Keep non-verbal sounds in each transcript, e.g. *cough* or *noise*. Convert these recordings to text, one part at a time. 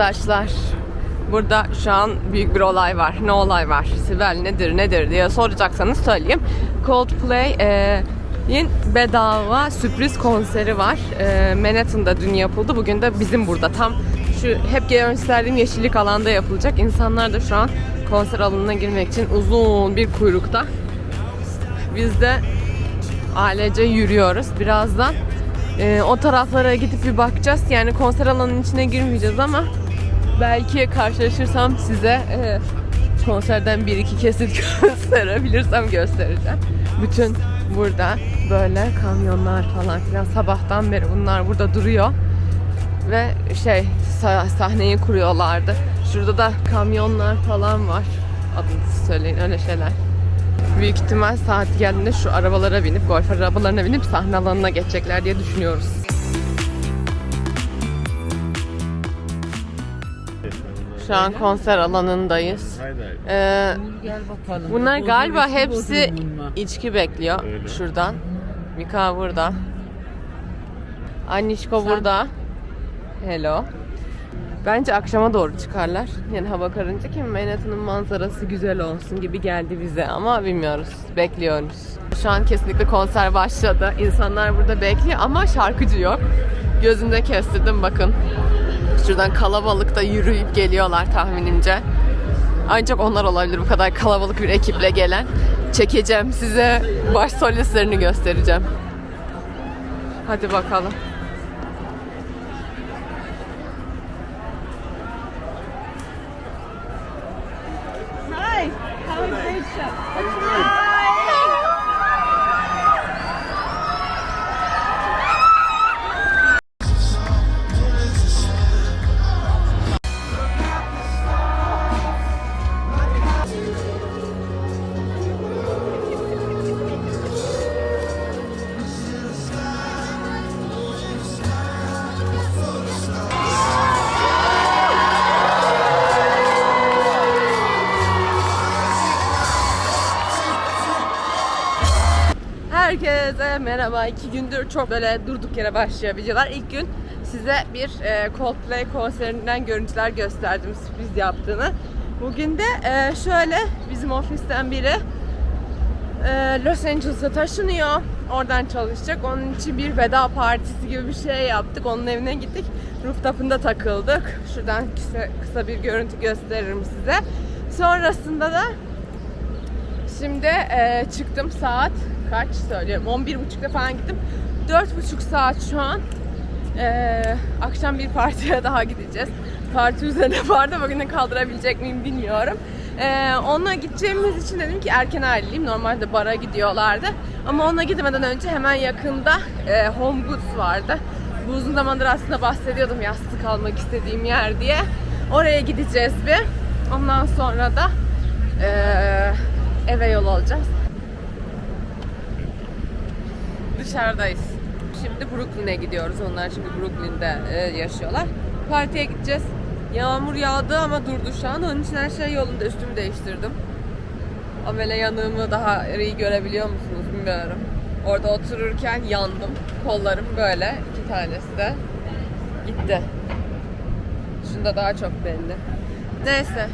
Arkadaşlar burada şu an büyük bir olay var. Ne olay var? Sibel nedir nedir diye soracaksanız söyleyeyim. Coldplay'in bedava sürpriz konseri var. E, Manhattan'da dün yapıldı. Bugün de bizim burada tam şu hep gösterdiğim yeşillik alanda yapılacak. İnsanlar da şu an konser alanına girmek için uzun bir kuyrukta. Biz de ailece yürüyoruz. Birazdan e, o taraflara gidip bir bakacağız. Yani konser alanının içine girmeyeceğiz ama belki karşılaşırsam size e, konserden bir iki kesit *laughs* gösterebilirsem göstereceğim. Bütün burada böyle kamyonlar falan filan sabahtan beri bunlar burada duruyor ve şey sa- sahneyi kuruyorlardı. Şurada da kamyonlar falan var. Adını söyleyin öyle şeyler. Büyük ihtimal saat geldiğinde şu arabalara binip, golf arabalarına binip sahne alanına geçecekler diye düşünüyoruz. Şu an konser alanındayız. Haydi. Ee, Gel bakalım. bunlar galiba hepsi içki bekliyor Öyle. şuradan. Mika burada. Anişko burada. Hello. Bence akşama doğru çıkarlar. Yani hava karınca ki Manhattan'ın manzarası güzel olsun gibi geldi bize ama bilmiyoruz. Bekliyoruz. Şu an kesinlikle konser başladı. İnsanlar burada bekliyor ama şarkıcı yok. Gözümde kestirdim bakın. Şuradan kalabalıkta yürüyüp geliyorlar tahminimce. Ancak onlar olabilir bu kadar kalabalık bir ekiple gelen. Çekeceğim size baş solistlerini göstereceğim. Hadi bakalım. Herkese merhaba. İki gündür çok böyle durduk yere başlıyor videolar. İlk gün size bir e, Coldplay konserinden görüntüler gösterdim sürpriz yaptığını. Bugün de e, şöyle bizim ofisten biri e, Los Angeles'a taşınıyor. Oradan çalışacak. Onun için bir veda partisi gibi bir şey yaptık. Onun evine gittik. Rooftop'unda takıldık. Şuradan kısa, kısa bir görüntü gösteririm size. Sonrasında da Şimdi çıktım saat kaç söylüyorum 11.30'da falan gittim. 4.5 saat şu an. E, akşam bir partiye *laughs* daha gideceğiz. Parti üzerine *laughs* vardı. Bugün de kaldırabilecek miyim bilmiyorum. E, onunla gideceğimiz için dedim ki erken ayrılayım. Normalde bara gidiyorlardı. Ama ona gitmeden önce hemen yakında e, Home Goods vardı. Bu uzun zamandır aslında bahsediyordum yastık almak istediğim yer diye. Oraya gideceğiz bir. Ondan sonra da eee, eve yol alacağız. Dışarıdayız. Şimdi Brooklyn'e gidiyoruz. Onlar şimdi Brooklyn'de e, yaşıyorlar. Partiye gideceğiz. Yağmur yağdı ama durdu şu an. Onun için her şey yolunda. Üstümü değiştirdim. Amele yanığımı daha iyi görebiliyor musunuz bilmiyorum. Orada otururken yandım. Kollarım böyle. iki tanesi de gitti. Şunda daha çok belli. Neyse.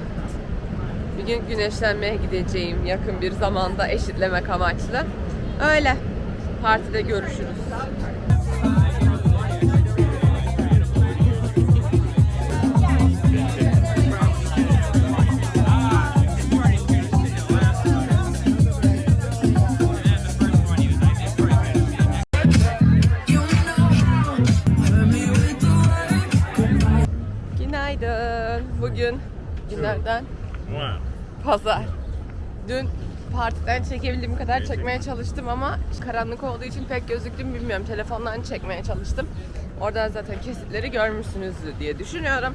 Bir gün güneşlenmeye gideceğim yakın bir zamanda eşitlemek amaçlı. Öyle. Partide görüşürüz. Günaydın. Bugün günlerden. Pazar. Dün partiden çekebildiğim kadar çekmeye çalıştım ama karanlık olduğu için pek gözüktü mü bilmiyorum. Telefondan çekmeye çalıştım. Oradan zaten kesitleri görmüşsünüzdür diye düşünüyorum.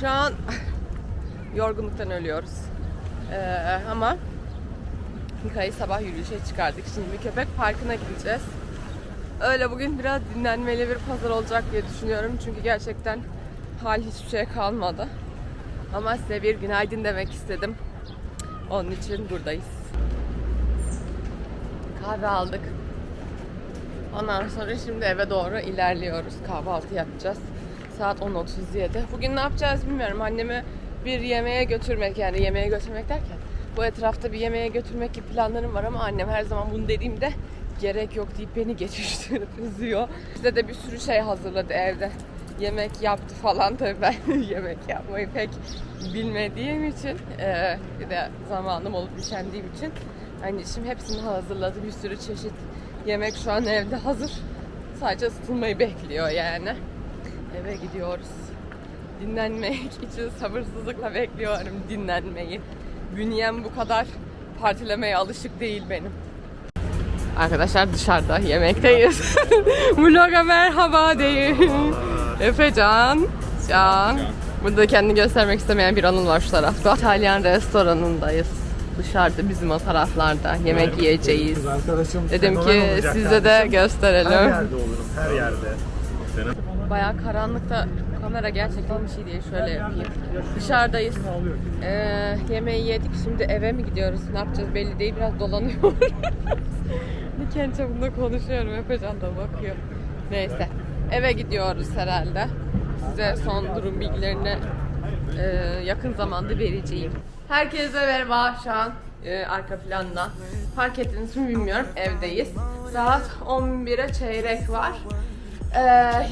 Şu an *laughs* yorgunluktan ölüyoruz. Ee, ama Mika'yı sabah yürüyüşe çıkardık. Şimdi bir köpek parkına gideceğiz. Öyle bugün biraz dinlenmeli bir pazar olacak diye düşünüyorum. Çünkü gerçekten hal hiçbir şey kalmadı. Ama size bir günaydın demek istedim. Onun için buradayız. Kahve aldık. Ondan sonra şimdi eve doğru ilerliyoruz. Kahvaltı yapacağız. Saat 10.37. Bugün ne yapacağız bilmiyorum. Annemi bir yemeğe götürmek yani yemeğe götürmek derken bu etrafta bir yemeğe götürmek gibi planlarım var ama annem her zaman bunu dediğimde gerek yok deyip beni geçiştirip üzüyor. Bize de bir sürü şey hazırladı evde. Yemek yaptı falan tabii ben *laughs* yemek yapmayı pek bilmediğim için eee, bir de zamanım olup üşendiğim için anneciğim hepsini hazırladı. Bir sürü çeşit yemek şu an evde hazır. Sadece ısıtılmayı bekliyor yani. Eve gidiyoruz. Dinlenmek *laughs* için sabırsızlıkla bekliyorum dinlenmeyi. Bünyem bu kadar partilemeye alışık değil benim. Arkadaşlar dışarıda yemekteyiz. *laughs* Vloga merhaba deyin. Efecan, Can. Burada kendini göstermek istemeyen bir anıl var şu tarafta. İtalyan restoranındayız. Dışarıda bizim o taraflarda yemek yiyeceğiz. Kız arkadaşım Dedim ki size kardeşim. de Her gösterelim. yerde olurum, her yerde. Bayağı karanlıkta kamera gerçekten bir şey değil. Şöyle yapayım. Dışarıdayız. Ee, yemeği yedik. Şimdi eve mi gidiyoruz? Ne yapacağız belli değil. Biraz dolanıyoruz. *laughs* Diken çapında konuşuyorum. Efecan da bakıyor. Neyse. Eve gidiyoruz herhalde. Size son durum bilgilerini e, yakın zamanda vereceğim. Herkese merhaba. Şu an e, arka planda. Fark ettiniz mi bilmiyorum. Evdeyiz. Saat 11'e çeyrek var. Ee,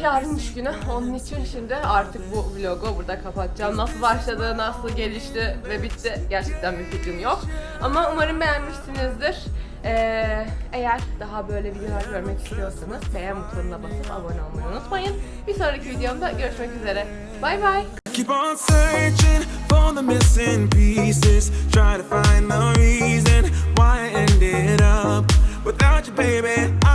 yarın iş günü. Onun için şimdi artık bu vlogu burada kapatacağım. Nasıl başladı, nasıl gelişti ve bitti gerçekten bir fikrim yok. Ama umarım beğenmişsinizdir. Ee, eğer daha böyle videolar görmek istiyorsanız beğen butonuna basıp abone olmayı unutmayın. Bir sonraki videomda görüşmek üzere. Bay bay. Keep on searching for the missing pieces. Try to find the reason why I ended up without you, baby. I